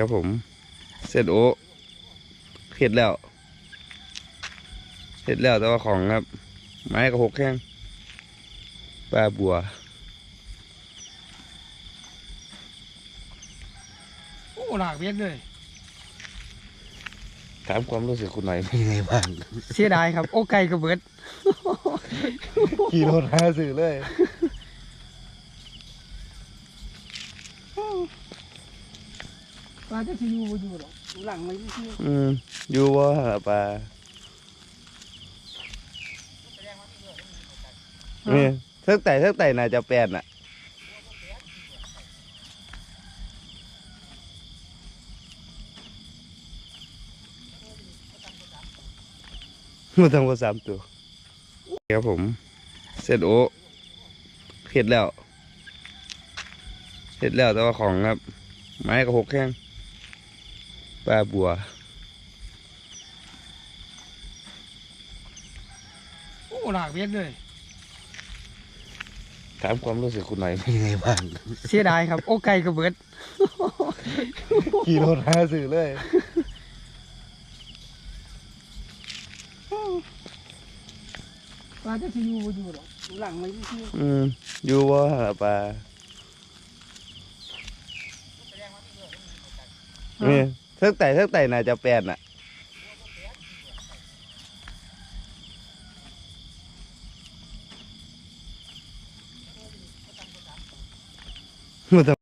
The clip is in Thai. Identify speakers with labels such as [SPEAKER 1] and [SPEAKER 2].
[SPEAKER 1] ครับผม เสร็จโอะเห็ดแล้วเห็ดแล้วแต่ว่าของครับ ไม้กระหกแข้งปลาบัว
[SPEAKER 2] โอ้หลากเวทเลย
[SPEAKER 1] ถามความรู้สึกคุณหน่อยเป็นยังไงบ้าง
[SPEAKER 2] เสียดายครับ โอ้ไก่กระเบิด
[SPEAKER 1] ขี่รถหาสื่อเลย
[SPEAKER 2] ปลาจะที่อยู่บ่อยู่หรอกหลังไม่ที่
[SPEAKER 1] อืมอยู่ว่าปลาเนี่ยเทิกไต่เทิกไต่น่าจะแปลน่ะมาทำกันสามตัวครับผม เสร็จโอะเห็ดแล้วเห็ดแล้วแต่ว่าของครับ ไม้กระหกแข้ง ปลาบัว
[SPEAKER 2] โอ้หลากเวทเลย
[SPEAKER 1] ถามความรู้สึกคุณหน่อยเป็นยังไงบ้าง
[SPEAKER 2] เสียดายครับ โอ้ไก่กระเบิด
[SPEAKER 1] ขี่รถหาสื่อเลย
[SPEAKER 2] ปลาจะที่อยู่บ่อยู่หรอกหลังไม่ที่
[SPEAKER 1] อืม อยู่ว่าปลาเนี่ยเทิกไต่เทิกไต่น่าจะแปลนอะมาทำ